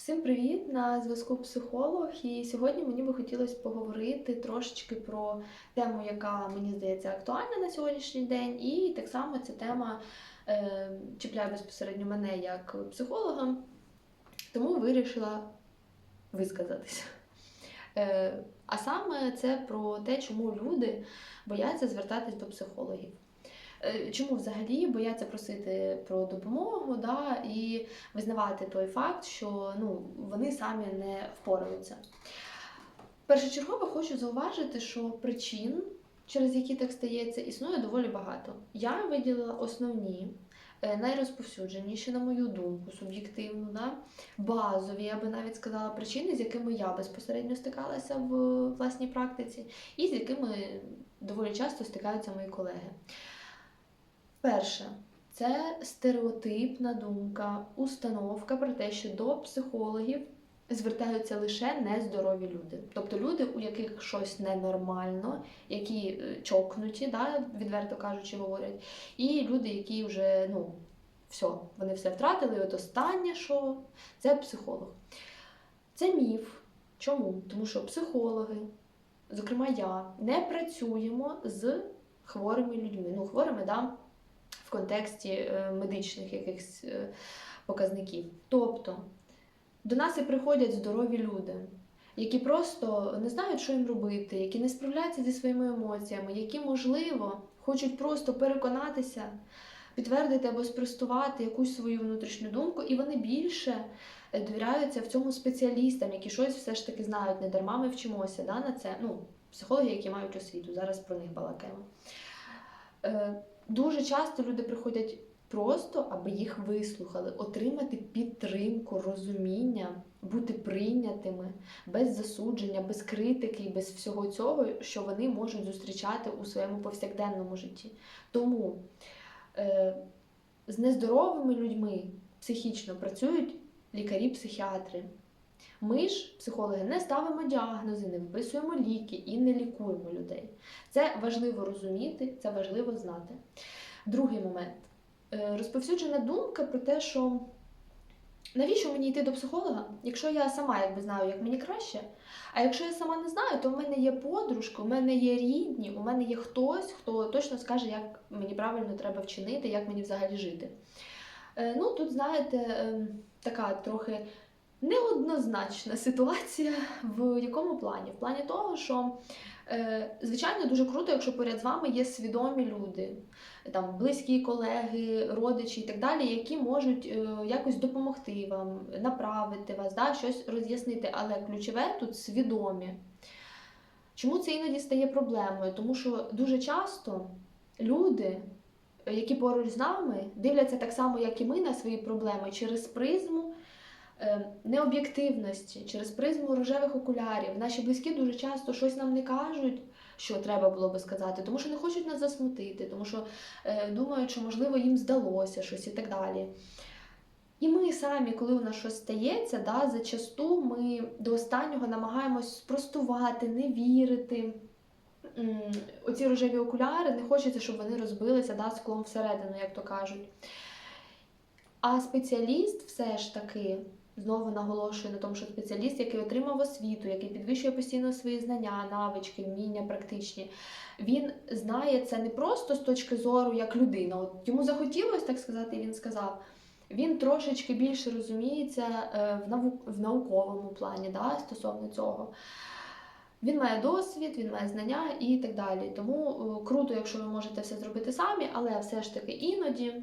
Всім привіт! На зв'язку психолог. І сьогодні мені би хотілося поговорити трошечки про тему, яка мені здається актуальна на сьогоднішній день. І так само ця тема е, чіпляє безпосередньо мене як психолога, тому вирішила висказатися. Е, а саме це про те, чому люди бояться звертатись до психологів. Е, Чому взагалі бояться просити про допомогу да, і визнавати той факт, що ну, вони самі не впораються. Першочергово хочу зауважити, що причин, через які так стається, існує доволі багато. Я виділила основні, е, найрозповсюдженіші, на мою думку, суб'єктивну, да, базові, я би навіть сказала, причини, з якими я безпосередньо стикалася в власній практиці, і з якими доволі часто стикаються мої колеги. Перше, це стереотипна думка, установка про те, що до психологів звертаються лише нездорові люди. Тобто люди, у яких щось ненормально, які е, чокнуті, да, відверто кажучи, говорять, і люди, які вже, ну, все, вони все втратили, і от останнє, що це психолог. Це міф. Чому? Тому що психологи, зокрема я, не працюємо з хворими людьми. Ну, хворими, да, в контексті е, медичних якихось е, показників. Тобто до нас і приходять здорові люди, які просто не знають, що їм робити, які не справляються зі своїми емоціями, які, можливо, хочуть просто переконатися, підтвердити або спростувати якусь свою внутрішню думку, і вони більше е, довіряються в цьому спеціалістам, які щось все ж таки знають, не дарма ми вчимося да, на це. Ну, психологи, які мають освіту, зараз про них балакаємо. Дуже часто люди приходять просто, аби їх вислухали, отримати підтримку, розуміння, бути прийнятими без засудження, без критики, без всього цього, що вони можуть зустрічати у своєму повсякденному житті. Тому е, з нездоровими людьми психічно працюють лікарі-психіатри. Ми ж, психологи, не ставимо діагнози, не виписуємо ліки і не лікуємо людей. Це важливо розуміти, це важливо знати. Другий момент. Е, Розповсюджена думка про те, що навіщо мені йти до психолога, якщо я сама якби знаю, як мені краще. А якщо я сама не знаю, то в мене є подружка, у мене є рідні, у мене є хтось, хто точно скаже, як мені правильно треба вчинити, як мені взагалі жити. Е, Ну, тут, знаєте, е, така трохи неоднозначна ситуація. В якому плані? В плані того, що е, звичайно дуже круто, якщо поряд з вами є свідомі люди, там близькі колеги, родичі і так далі, які можуть е, якось допомогти вам, направити вас, да, щось роз'яснити. Але ключове тут свідомі. Чому це іноді стає проблемою? Тому що дуже часто люди, які поруч з нами, дивляться так само, як і ми, на свої проблеми через призму необ'єктивності, через призму рожевих окулярів. Наші близькі дуже часто щось нам не кажуть, що треба було би сказати, тому що не хочуть нас засмутити, тому що е, думають, що можливо їм здалося щось і так далі. І ми самі, коли у нас щось стається, да, зачасту ми до останнього намагаємось спростувати, не вірити. Оці рожеві окуляри, не хочеться, щоб вони розбилися да, склом всередину, як то кажуть. А спеціаліст все ж таки знову наголошую на тому, що спеціаліст, який отримав освіту, який підвищує постійно свої знання, навички, вміння практичні, він знає це не просто з точки зору як людина. От йому захотілося так сказати, і він сказав. Він трошечки більше розуміється е, в наук в науковому плані да, стосовно цього. Він має досвід, він має знання і так далі. Тому е, круто, якщо ви можете все зробити самі, але все ж таки іноді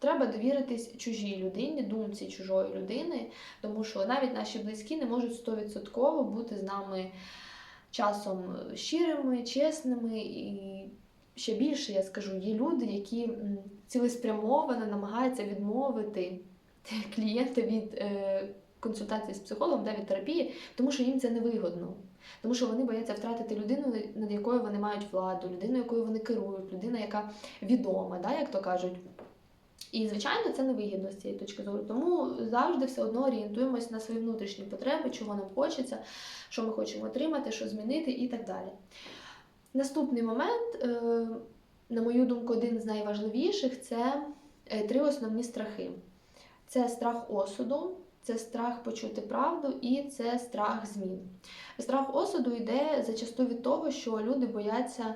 треба довіритись чужій людині, думці чужої людини, тому що навіть наші близькі не можуть стовідсотково бути з нами часом щирими, чесними і. Ще більше я скажу, є люди, які цілеспрямовано намагаються відмовити клієнта від е, консультації з психологом, да, від терапії, тому що їм це невигодно. Тому що вони бояться втратити людину, над якою вони мають владу, людину, якою вони керують, людина, яка відома, да, як то кажуть. І, звичайно, це невигідно з цієї точки зору. Тому завжди все одно орієнтуємось на свої внутрішні потреби, чого нам хочеться, що ми хочемо отримати, що змінити і так далі. Наступний момент, е, на мою думку, один з найважливіших це е, три основні страхи: це страх осуду, це страх почути правду і це страх змін. Страх осуду йде зачасту від того, що люди бояться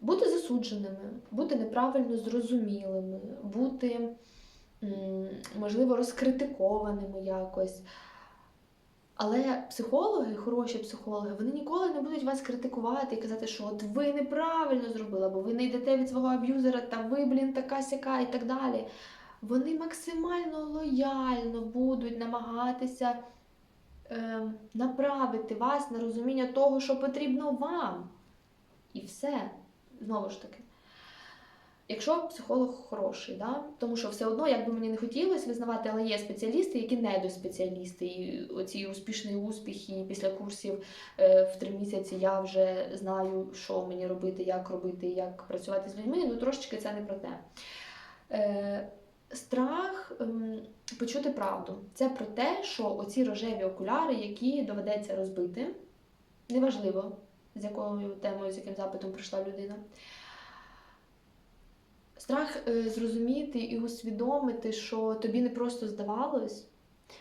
бути засудженими, бути неправильно зрозумілими, бути, можливо, розкритикованими якось. Але психологи, хороші психологи, вони ніколи не будуть вас критикувати і казати, що от ви неправильно зробили, або ви не йдете від свого аб'юзера, та ви, блін, така сяка і так далі. Вони максимально лояльно будуть намагатися е, направити вас на розуміння того, що потрібно вам. І все. Знову ж таки. Якщо психолог хороший, да? тому що все одно, як би мені не хотілося визнавати, але є спеціалісти, які недоспеціалісти. І оці успішні успіхи після курсів е, в три місяці я вже знаю, що мені робити, як робити, як працювати з людьми. Ну трошечки це не про те. Е, Страх ем, почути правду. Це про те, що оці рожеві окуляри, які доведеться розбити, неважливо, з якою темою, з яким запитом прийшла людина. Страх е, зрозуміти і усвідомити, що тобі не просто здавалось,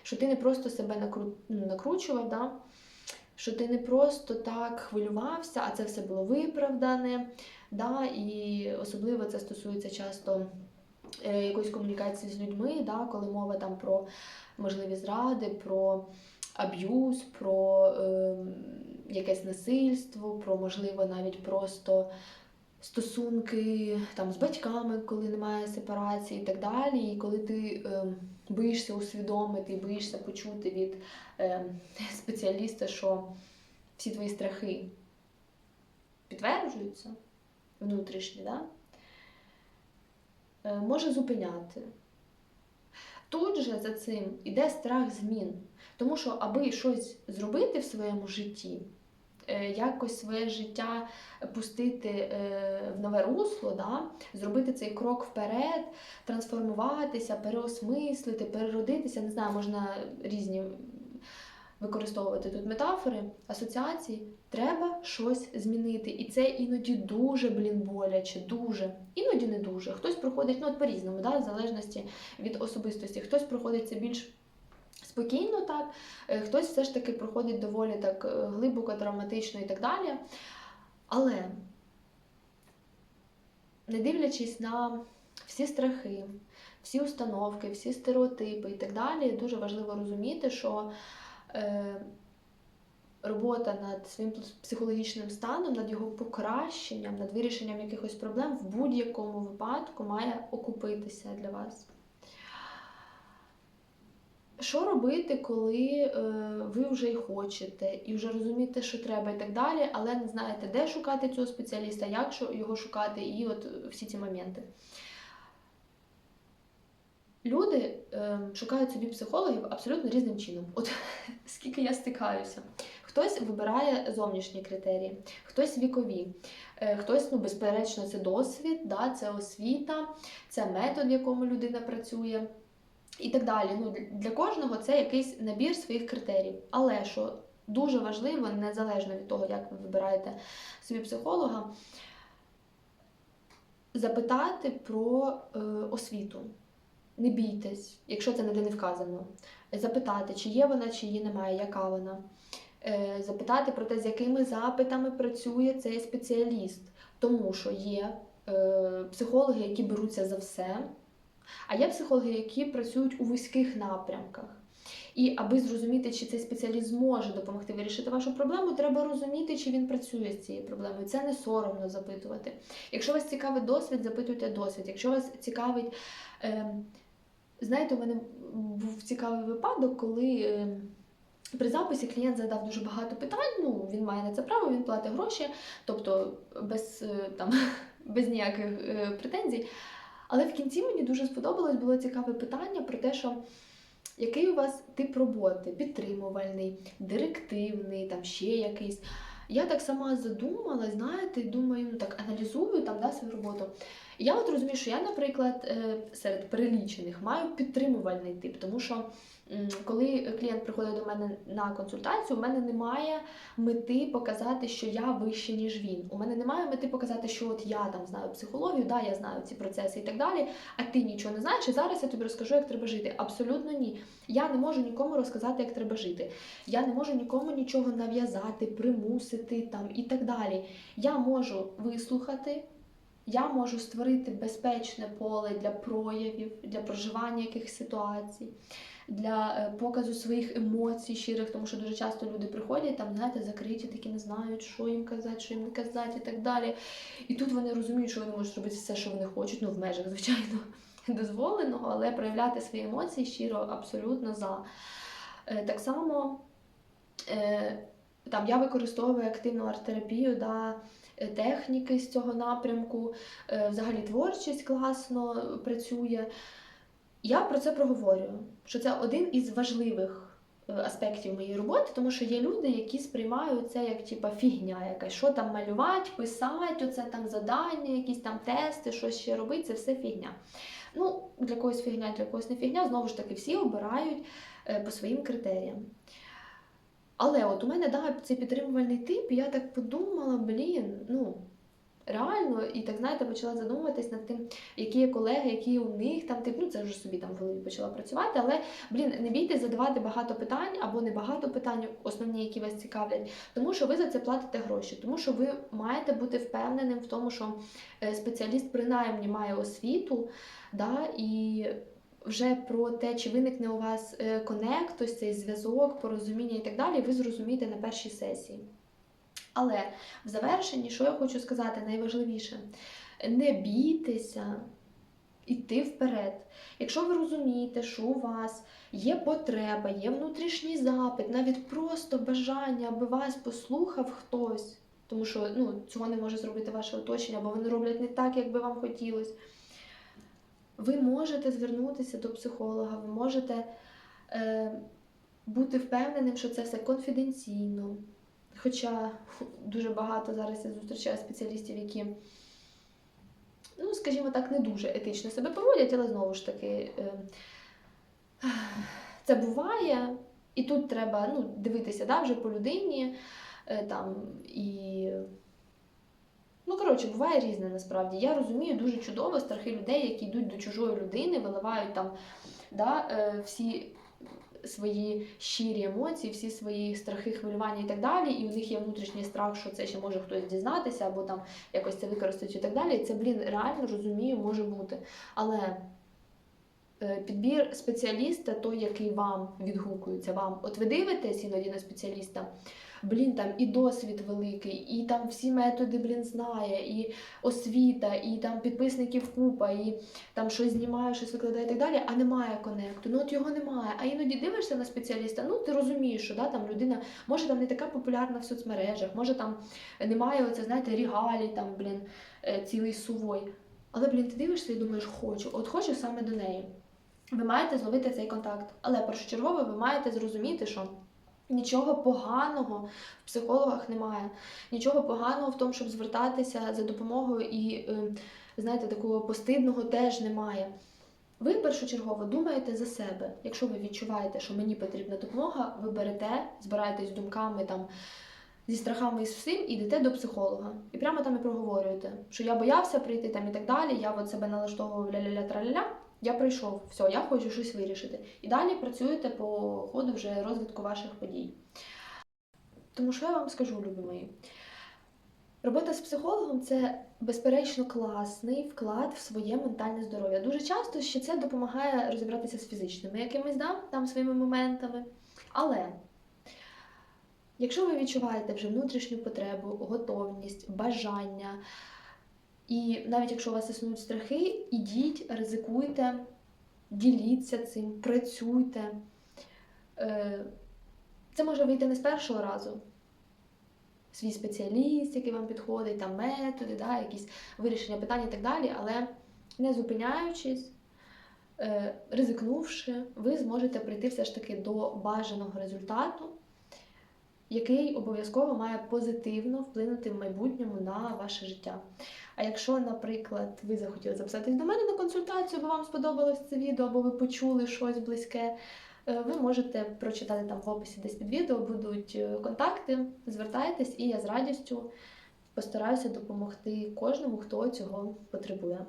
що ти не просто себе накру... ну, накручував, да? що ти не просто так хвилювався, а це все було виправдане. Да? І особливо це стосується часто е, якоїсь комунікації з людьми, да? коли мова там про можливі зради, про аб'юз, про е, якесь насильство, про можливо навіть просто стосунки там з батьками, коли немає сепарації і так далі. І коли ти е, боїшся усвідомити, боїшся почути від е, спеціаліста, що всі твої страхи підтверджуються внутрішні, да? е, може зупиняти. Тут же за цим іде страх змін. Тому що, аби щось зробити в своєму житті, е, якось своє життя пустити е, в нове русло, да? зробити цей крок вперед, трансформуватися, переосмислити, переродитися. Не знаю, можна різні використовувати тут метафори, асоціації. Треба щось змінити. І це іноді дуже, блін, боляче, дуже. Іноді не дуже. Хтось проходить, ну от по-різному, да? в залежності від особистості. Хтось проходить це більш спокійно, так, е, хтось все ж таки проходить доволі так е, глибоко, травматично і так далі. Але, не дивлячись на всі страхи, всі установки, всі стереотипи і так далі, дуже важливо розуміти, що е, робота над своїм психологічним станом, над його покращенням, над вирішенням якихось проблем в будь-якому випадку має окупитися для вас. Що робити, коли е, ви вже й хочете, і вже розумієте, що треба, і так далі, але не знаєте, де шукати цього спеціаліста, як його шукати, і от всі ці моменти. Люди е, шукають собі психологів абсолютно різним чином. От скільки я стикаюся. Хтось вибирає зовнішні критерії, хтось вікові, е, хтось, ну, безперечно, це досвід, да, це освіта, це метод, в якому людина працює. І так далі. Ну, для кожного це якийсь набір своїх критеріїв. Але що дуже важливо, незалежно від того, як ви вибираєте собі психолога, запитати про е, освіту. Не бійтесь, якщо це ніде не вказано. Запитати, чи є вона, чи її немає, яка вона. Е, запитати про те, з якими запитами працює цей спеціаліст. Тому що є е, психологи, які беруться за все. А є психологи, які працюють у вузьких напрямках. І аби зрозуміти, чи цей спеціаліст зможе допомогти вирішити вашу проблему, треба розуміти, чи він працює з цією проблемою. Це не соромно запитувати. Якщо вас цікавить досвід, запитуйте досвід. Якщо вас цікавить, е, знаєте, у мене був цікавий випадок, коли. Е, при записі клієнт задав дуже багато питань, ну він має на це право, він платить гроші, тобто без, е, там, без ніяких е, претензій. Але в кінці мені дуже сподобалось було цікаве питання про те, що який у вас тип роботи? Підтримувальний, директивний, там ще якийсь. Я так сама задумалась, знаєте, думаю, ну так аналізую там да, свою роботу. Я от розумію, що я, наприклад, е, серед перелічених маю підтримувальний тип, тому що коли клієнт приходить до мене на консультацію, у мене немає мети показати, що я вище, ніж він. У мене немає мети показати, що от я там знаю психологію, да, я знаю ці процеси і так далі, а ти нічого не знаєш, і зараз я тобі розкажу, як треба жити. Абсолютно ні. Я не можу нікому розказати, як треба жити. Я не можу нікому нічого нав'язати, примусити там і так далі. Я можу вислухати. Я можу створити безпечне поле для проявів, для проживання якихось ситуацій, для е, показу своїх емоцій щирих, тому що дуже часто люди приходять там, знаєте, закриті, такі не знають, що їм казати, що їм не казати і так далі. І тут вони розуміють, що вони можуть робити все, що вони хочуть, ну в межах, звичайно, дозволеного, але проявляти свої емоції щиро абсолютно за. Е, Так само е, там я використовую активну арт-терапію, да, техніки з цього напрямку, е, взагалі творчість класно працює. Я про це проговорюю, що це один із важливих е, аспектів моєї роботи, тому що є люди, які сприймають це як типа фігня якась, що там малювати, писати, оце там завдання, якісь там тести, що ще робити, це все фігня. Ну, для когось фігня, для когось не фігня, знову ж таки, всі обирають е, по своїм критеріям. Але от у мене да, цей підтримувальний тип, і я так подумала, блін, ну реально, і так знаєте, почала задумуватись над тим, які є колеги, які у них там тип, ну це вже собі там в голові почала працювати. Але блін, не бійтесь задавати багато питань або не багато питань, основні, які вас цікавлять, тому що ви за це платите гроші, тому що ви маєте бути впевненим в тому, що е, спеціаліст принаймні має освіту, да, і вже про те, чи виникне у вас е, конект, ось цей зв'язок, порозуміння і так далі, ви зрозумієте на першій сесії. Але в завершенні, що я хочу сказати, найважливіше, не бійтеся йти вперед. Якщо ви розумієте, що у вас є потреба, є внутрішній запит, навіть просто бажання, аби вас послухав хтось, тому що ну, цього не може зробити ваше оточення, бо вони роблять не так, як би вам хотілося. Ви можете звернутися до психолога, ви можете е, бути впевненим, що це все конфіденційно. Хоча дуже багато зараз я зустрічаю спеціалістів, які, ну, скажімо так, не дуже етично себе поводять, але знову ж таки, е, це буває, і тут треба ну, дивитися да, вже по людині. е, Там, і... Ну, коротше, буває різне насправді. Я розумію дуже чудово страхи людей, які йдуть до чужої людини, виливають там да, е, всі свої щирі емоції, всі свої страхи, хвилювання і так далі. І у них є внутрішній страх, що це ще може хтось дізнатися, або там якось це використають і так далі. І це, блін, реально розумію, може бути. Але підбір спеціаліста, той, який вам відгукується, вам. От ви дивитесь іноді на спеціаліста. Блін, там і досвід великий, і там всі методи, блін, знає, і освіта, і там підписників купа, і там щось знімає, щось викладає і так далі, а немає конекту. Ну от його немає. А іноді дивишся на спеціаліста, ну ти розумієш, що да, там людина може там не така популярна в соцмережах, може там немає оце, знаєте, регалі, там, блін, е, цілий сувой. Але, блін, ти дивишся і думаєш, хочу, от хочу саме до неї. Ви маєте зловити цей контакт. Але першочергово ви маєте зрозуміти, що. Нічого поганого в психологах немає. Нічого поганого в тому, щоб звертатися за допомогою і, е, знаєте, такого постидного теж немає. Ви першочергово думаєте за себе. Якщо ви відчуваєте, що мені потрібна допомога, ви берете, збираєтесь думками там. Зі страхами і з всім йдете до психолога. І прямо там і проговорюєте, що я боявся прийти там і так далі. Я от себе налаштовував ля-ля-ля траля я прийшов, все, я хочу щось вирішити. І далі працюєте по ходу вже розвитку ваших подій. Тому що я вам скажу, любі мої, робота з психологом це безперечно класний вклад в своє ментальне здоров'я. Дуже часто ще це допомагає розібратися з фізичними якимись да, там своїми моментами. Але якщо ви відчуваєте вже внутрішню потребу, готовність, бажання, і навіть якщо у вас існують страхи, ідіть, ризикуйте, діліться цим, працюйте. Е, це може вийти не з першого разу. Свій спеціаліст, який вам підходить, там методи, да, якісь вирішення питань і так далі, але не зупиняючись, е, ризикнувши, ви зможете прийти все ж таки до бажаного результату який обов'язково має позитивно вплинути в майбутньому на ваше життя. А якщо, наприклад, ви захотіли записатись до мене на консультацію, бо вам сподобалось це відео, або ви почули щось близьке, е, ви можете прочитати там в описі десь під відео, будуть е, контакти, звертайтесь, і я з радістю постараюся допомогти кожному, хто цього потребує.